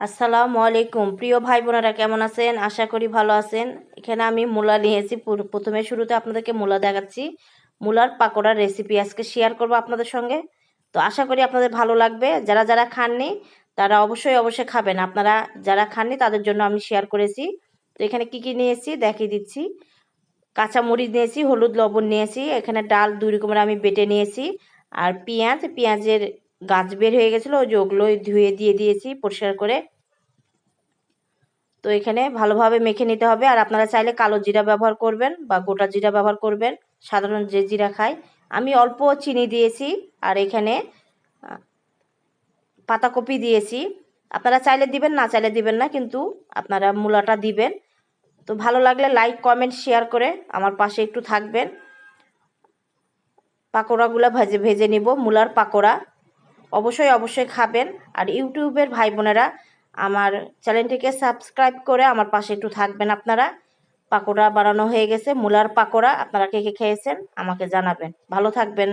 আসসালামু আলাইকুম। প্রিয় ভাই বোনেরা কেমন আছেন? আশা করি ভালো আছেন। এখানে আমি মূলা নিয়েছি প্রথমে শুরুতে আপনাদেরকে মূলা দেখাচ্ছি। মূলার পাকোড়ার রেসিপি আজকে শেয়ার করব আপনাদের সঙ্গে। তো আশা করি আপনাদের ভালো লাগবে। যারা যারা খাননি, তারা অবশ্যই অবশ্যই খাবেন। আপনারা যারা খাননি, তাদের জন্য আমি শেয়ার করেছি। তো এখানে কি কি নিয়েছি দেখিয়ে দিচ্ছি। কাঁচা মরিচ নিয়েছি হলুদ লবণ নিয়েছি এখানে ডাল দুই রকমের আমি বেটে নিয়েছি আর পেঁয়াজ, পেঁয়াজের গাছ বের হয়ে গেছিল, ওই যে ওগুলো ধুয়ে দিয়ে দিয়েছি পরিষ্কার করে। তো এখানে ভালোভাবে মেখে নিতে হবে। আর আপনারা চাইলে কালো জিরা ব্যবহার করবেন বা গোটা জিরা ব্যবহার করবেন। সাধারণ যে জিরা খায় আমি অল্প চিনি দিয়েছি। আর এখানে পাতাকপি দিয়েছি। আপনারা চাইলে দিবেন, না চাইলে দিবেন না, কিন্তু আপনারা মূলাটা দিবেন। তো ভালো লাগলে লাইক, কমেন্ট, শেয়ার করে আমার পাশে একটু থাকবেন। পাকোড়াগুলো ভেজে ভেজে নিব, মূলার পাকোড়া। অবশ্যই অবশ্যই খাবেন। আর ইউটিউবের ভাই বোনেরা আমার চ্যানেলটিকে সাবস্ক্রাইব করে আমার পাশে একটু থাকবেন আপনারা। পাকোড়া বানানো হয়ে গেছে, মূলার পাকোড়া। আপনারা কে কে খেয়েছেন আমাকে জানাবেন। ভালো থাকবেন।